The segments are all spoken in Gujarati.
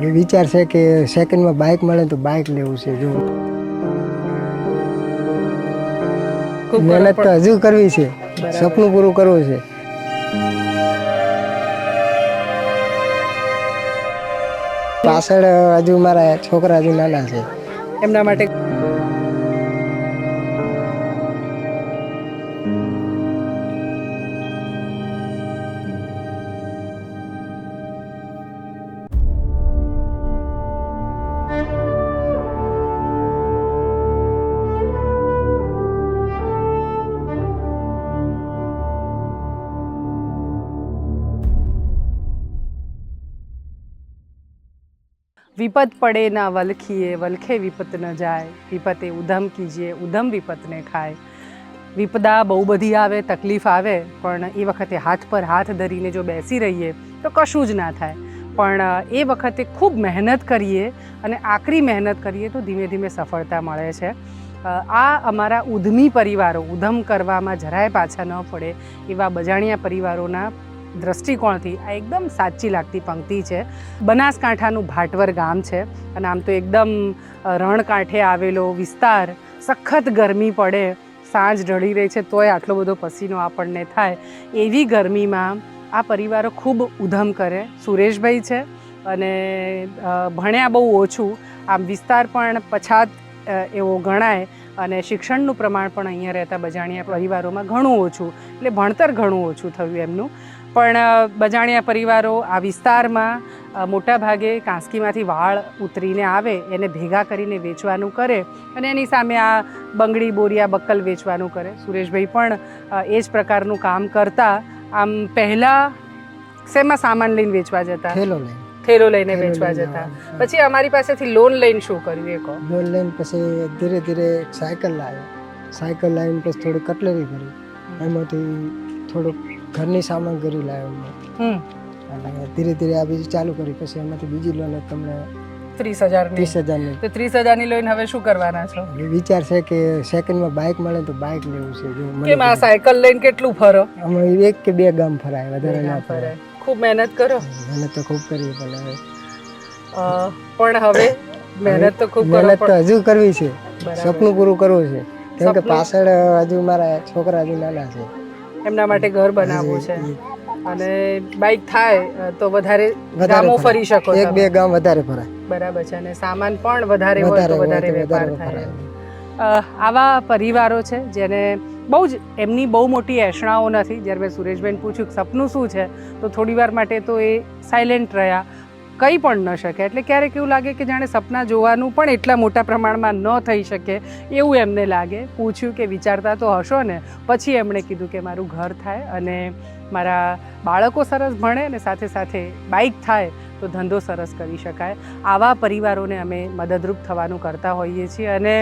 વિચાર છે કે સેકન્ડમાં બાઇક મળે તો બાઇક લેવું છે જો. મહેનત તો હજુ કરવી છે સપનું પૂરું કરવું છે. પાછળ હજુ મારા છોકરા હજુ નાના છે. એમના માટે વિપત પડે ના વલખીએ, વલખે વિપત ન જાય. વિપતે ઉધમ કીજીએ, ઉધમ વિપતને ખાય. વિપદા બહુ બધી આવે, તકલીફ આવે, પણ એ વખતે હાથ પર હાથ ધરીને જો બેસી રહીએ, તો કશું જ ના થાય. પણ, એ વખતે ખૂબ મહેનત કરીએ અને આકરી મહેનત કરીએ તો ધીમે ધીમે સફળતા મળે છે. આ અમારા ઉધમી પરિવારો, ઉધમ કરવામાં જરાય પાછા ન પડે એવા બજાણિયા પરિવારોના દ્રષ્ટિકોણથી આ એકદમ સાચી લાગતી પંક્તિ છે. બનાસકાંઠાનું ભાટવર ગામ છે અને આમ તો એકદમ રણકાંઠે આવેલો વિસ્તાર, સખત ગરમી પડે, સાંજ ઢળી રહી છે તોય આટલો બધો પસીનો આપણને થાય. એવી ગરમીમાં આ પરિવારો ખૂબ ઉધમ કરે. સુરેશભાઈ છે અને ભણ્યા બહુ ઓછું. આમ વિસ્તાર પણ પછાત એવો ગણાય અને શિક્ષણનું પ્રમાણ પણ અહીંયા રહેતા બજાણિયા પરિવારોમાં ઘણું ઓછું. એટલે ભણતર ઘણું ઓછું થયું એમનું. પણ બજાણિયા પરિવારો આ વિસ્તારમાં મોટા ભાગે કાંસકીમાંથી વાળ ઉતરીને આવે એને ભેગા કરીને વેચવાનું કરે અને એની સામે આ બંગડી બોરિયા બક્કલ વેચવાનું કરે. સુરેશભાઈ પણ એ જ પ્રકારનું કામ કરતા. આમ પહેલાં શેમાં સામાન લઈને વેચવા જતા? થેલો લઈને. થેલો લઈને વેચવા જતા. પછી અમારી પાસેથી લોન લઈને શું કર્યું એ કહો? લોન લઈને પછી ધીરે ધીરે સાયકલ લાવ્યો. સાયકલ લાવીને પછી થોડી કટલેરી કરી એમાંથી થોડુંક ઘરની સામગ્રી લાવ્યો મેં. અને ધીરે ધીરે આ બીજી ચાલુ કરી પછી એમાંથી બીજી લોન તમને ત્રીસ હજાર ત્રીસ હજારની. તો ત્રીસ હજારની લઈને હવે શું કરવાના છો? વિચાર છે કે સેકન્ડમાં બાઇક મળે તો બાઇક લેવું છે કેમ આ સાયકલ લઈને કેટલું ફરો? અમે એક કે બે ગામ ફરાય વધારે ના ફરાય. ખૂબ મહેનત કરો. મહેનત તો ખૂબ કરી પણ હવે પણ હવે મહેનત તો ખૂબ મહેનત તો હજુ કરવી છે. સપનું પૂરું કરવું છે. કેમ કે પાછળ હજુ મારા છોકરા હજુ નાના છે. એમના માટે ઘર બનાવવું છે. અને બાઇક થાય તો વધારે ગામો ફરી. શકો એક બે ગામ વધારે ફરાય બરાબર છે અને સામાન પણ વધારે હોય તો વધારે વેપાર થાય. આવા પરિવારો છે જેને બહુ જ એમની બહુ મોટી એષણાઓ નથી. જ્યારે મેં સુરેશબેન પૂછ્યું કે સપનું શું છે તો થોડી વાર માટે તો એ સાયલેન્ટ રહ્યા. કંઈ પણ ન શકે. એટલે ક્યારેક એવું લાગે કે જાણે સપના જોવાનું પણ એટલા મોટા પ્રમાણમાં ન થઈ શકે એવું એમને લાગે. પૂછ્યું કે વિચારતા તો હશો ને, પછી એમણે કીધું કે મારું ઘર થાય અને મારા બાળકો સરસ ભણે અને સાથે સાથે બાઇક થાય તો ધંધો સરસ કરી શકાય. આવા પરિવારોને અમે મદદરૂપ થવાનું કરતા હોઈએ છીએ અને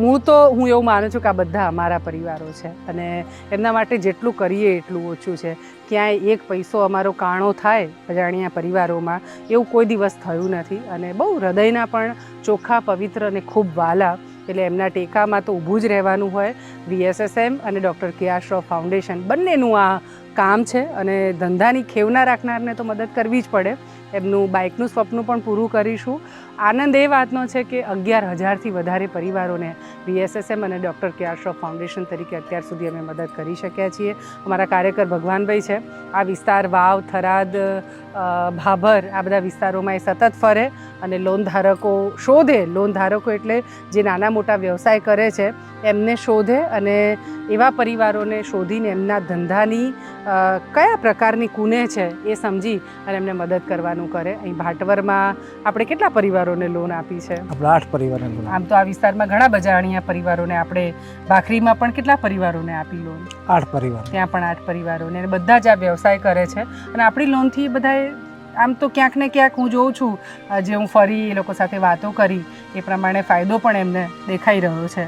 હું તો, હું એવું માનું છું કે આ બધા અમારા પરિવારો છે અને એમના માટે જેટલું કરીએ એટલું ઓછું છે. ક્યાંય એક પૈસો અમારો કાણો થાય અજાણ્યા પરિવારોમાં, એવું કોઈ દિવસ થયું નથી અને બહુ હૃદયના પણ ચોખ્ખા, પવિત્ર અને ખૂબ વાલા, એટલે એમના ટેકામાં તો ઊભું જ રહેવાનું હોય. વીએસએસએમ અને ડૉક્ટર કે આર શ્રોફ ફાઉન્ડેશન બંનેનું આ કામ છે અને ધંધાની ખેવના રાખનારને તો મદદ કરવી જ પડે. એમનું બાઇકનું સ્વપ્ન પણ પૂરું કરીશું. આનંદ એ વાતનો છે કે અગિયાર હજારથી વધારે પરિવારોને બીએસએસએમ અને ડૉક્ટર કે આર શ્રોફ ફાઉન્ડેશન તરીકે અત્યાર સુધી અમે મદદ કરી શક્યા છીએ. અમારા કાર્યકર ભગવાનભાઈ છે. આ વિસ્તાર વાવ, થરાદ ભાભર આ બધા વિસ્તારોમાં એ સતત ફરે. અને લોન ધારકો શોધે. લોન ધારકો એટલે જે નાના મોટા વ્યવસાય કરે છે એમને શોધે અને એવા પરિવારોને શોધીને એમના ધંધાની કયા પ્રકારની કુને છે એ સમજી અને એમને મદદ કરવાનું કરે. અહીં ભાટવરમાં આપણે કેટલા પરિવારોને લોન આપી છે? આપણા આઠ પરિવારને લોન. આમ તો આ વિસ્તારમાં ઘણા બજાણિયા પરિવારોને આપણે ભાખરીમાં પણ કેટલા પરિવારોને આપી લોન? આઠ પરિવાર. ત્યાં પણ આઠ પરિવારોને બધા જ આ વ્યવસાય કરે છે. અને આપણી લોનથી બધાએ આમ તો ક્યાંક ને ક્યાંક હું જોઉં છું જે હું ફરી એ લોકો સાથે વાતો કરી એ પ્રમાણે ફાયદો પણ એમને દેખાઈ રહ્યો છે.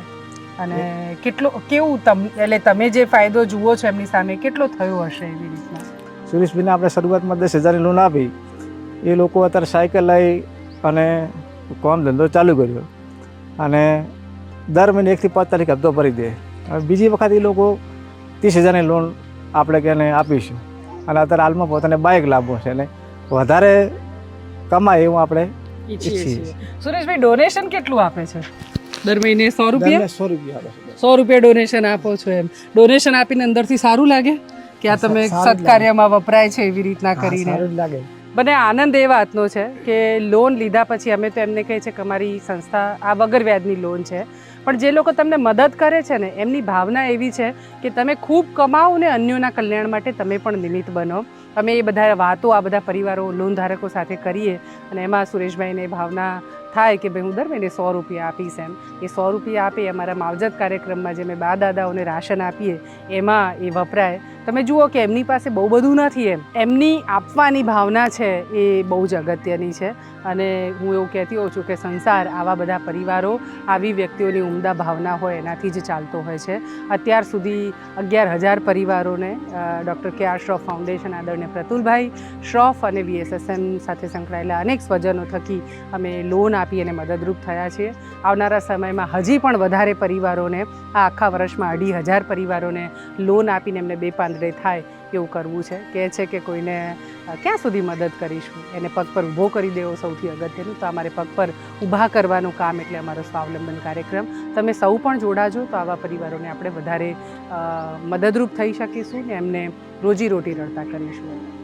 અને કેટલો કેવું તમ એટલે તમે જે ફાયદો જુઓ છો એમની સામે કેટલો થયો હશે એવી રીતના? સુરેશભાઈને આપણે શરૂઆતમાં દસ હજારની લોન આપી. એ લોકો અત્યારે સાયકલ લઈ અને કામ ધંધો ચાલુ કર્યો. અને દર મહિને એકથી પાંચ તારીખ હપ્તો ભરી દે. હવે બીજી વખત એ લોકો ત્રીસ હજારની લોન આપણે કે આપીશું. અને અત્યારે હાલમાં પોતાને બાઇક લાવવો છે એટલે વધારે કમાય એવું આપણે ઈચ્છીએ છીએ. સુરેશભાઈ ડોનેશન કેટલું આપે છે? દર મહિને સો રૂપિયા? સો રૂપિયા સો રૂપિયા ડોનેશન આપો છો એમ. ડોનેશન આપીને અંદરથી સારું લાગે? કે આ તમે સત્કાર્યમાં વપરાય છે એવી રીતના કરીને? સારું લાગે. મને આનંદ એ વાતનો છે કે લોન લીધા પછી અમે તો એમને કહીએ છીએ કે અમારી સંસ્થા આ વગર વ્યાજની લોન છે. પણ જે લોકો તમને મદદ કરે છે ને એમની ભાવના એવી છે કે તમે ખૂબ કમાઓ ને અન્યોના કલ્યાણ માટે તમે પણ નિમિત્ત બનો. અમે એ બધા વાતો આ બધા પરિવારો લોન ધારકો સાથે કરીએ અને એમાં સુરેશભાઈને ભાવના થાય કે ભાઈ હું દર મહિને સો રૂપિયા આપીશ એમ. એ સો રૂપિયા આપે, અમારા માવજત કાર્યક્રમમાં જે મેં બા દાદાઓને રાશન આપીએ, એમાં એ વપરાય. તમે જુઓ કે એમની પાસે બહુ બધું નથી એમ. એમની આપવાની ભાવના છે એ બહુ જ અગત્યની છે. અને હું એવું કહેતી હોઉં છું કે સંસાર આવા બધા પરિવારો, આવી વ્યક્તિઓની ઉમદા ભાવના હોય એનાથી જ ચાલતો હોય છે. અત્યાર સુધી અગિયાર હજાર પરિવારોને ડૉક્ટર કે આર શ્રોફ ફાઉન્ડેશન આદરણીય પ્રતુલભાઈ શ્રોફ અને વીએસએસએમ સાથે સંકળાયેલા અનેક સ્વજનો થકી અમે લોન આપી અને મદદરૂપ થયા છીએ. આવનારા સમયમાં હજી પણ વધારે પરિવારોને, આ આખા વર્ષમાં અઢી હજાર પરિવારોને લોન આપીને એમને બે પાંદડે થાય એવું કરવું છે. કહે છે કે કોઈને ક્યાં સુધી મદદ કરીશું? એને પગ પર ઊભો કરી દેવો સૌથી અગત્યનું. તો અમારે પગ પર ઊભા કરવાનું કામ એટલે અમારો સ્વાવલંબન કાર્યક્રમ. તમે સૌ પણ જોડાજો તો આવા પરિવારોને આપણે વધારે મદદરૂપ થઈ શકીશું ને એમને રોજીરોટી રળતા કરીશું.